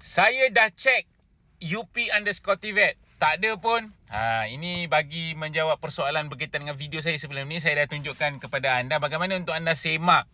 Saya dah check UP underscore TVET. Tak ada pun. Ha, ini bagi menjawab persoalan berkaitan dengan video saya sebelum ni. Saya dah tunjukkan kepada anda bagaimana untuk anda semak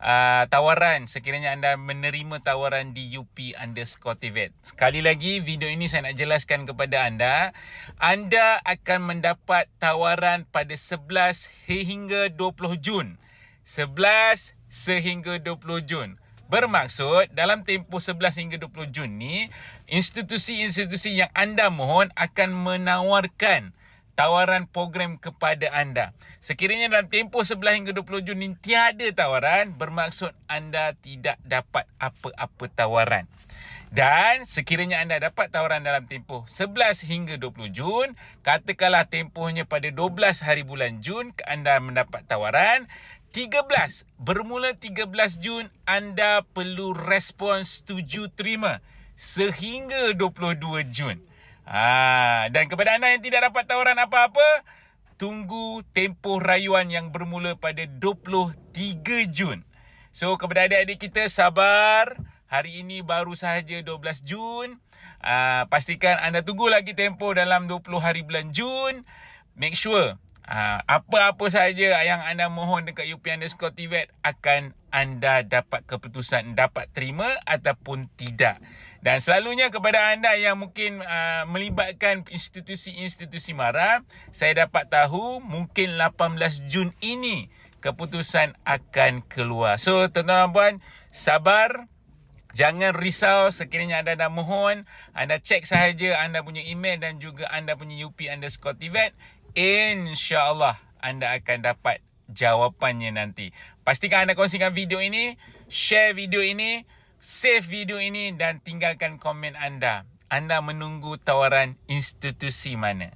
uh, tawaran sekiranya anda menerima tawaran di UP underscore TVET. Sekali lagi, video ini saya nak jelaskan kepada anda. Anda akan mendapat tawaran pada 11 hingga 20 Jun. 11 sehingga 20 Jun. Bermaksud dalam tempoh 11 hingga 20 Jun ni, institusi-institusi yang anda mohon akan menawarkan tawaran program kepada anda. Sekiranya dalam tempoh 11 hingga 20 Jun ni tiada tawaran, bermaksud anda tidak dapat apa-apa tawaran. Dan sekiranya anda dapat tawaran dalam tempoh 11 hingga 20 Jun, katakanlah tempohnya pada 12 hari bulan Jun, anda mendapat tawaran. 13, bermula 13 Jun, anda perlu respon setuju terima sehingga 22 Jun. Ha, dan kepada anda yang tidak dapat tawaran apa-apa, tunggu tempoh rayuan yang bermula pada 23 Jun. So kepada adik-adik kita sabar. Hari ini baru sahaja 12 Jun. Uh, pastikan anda tunggu lagi tempoh dalam 20 hari bulan Jun. Make sure uh, apa-apa sahaja yang anda mohon dekat UP underscore TVET akan anda dapat keputusan dapat terima ataupun tidak. Dan selalunya kepada anda yang mungkin uh, melibatkan institusi-institusi mara, saya dapat tahu mungkin 18 Jun ini keputusan akan keluar. So tuan-tuan dan puan, sabar. Jangan risau sekiranya anda dah mohon. Anda cek sahaja anda punya email dan juga anda punya UP underscore TVET. InsyaAllah anda akan dapat jawapannya nanti. Pastikan anda kongsikan video ini, share video ini, save video ini dan tinggalkan komen anda. Anda menunggu tawaran institusi mana?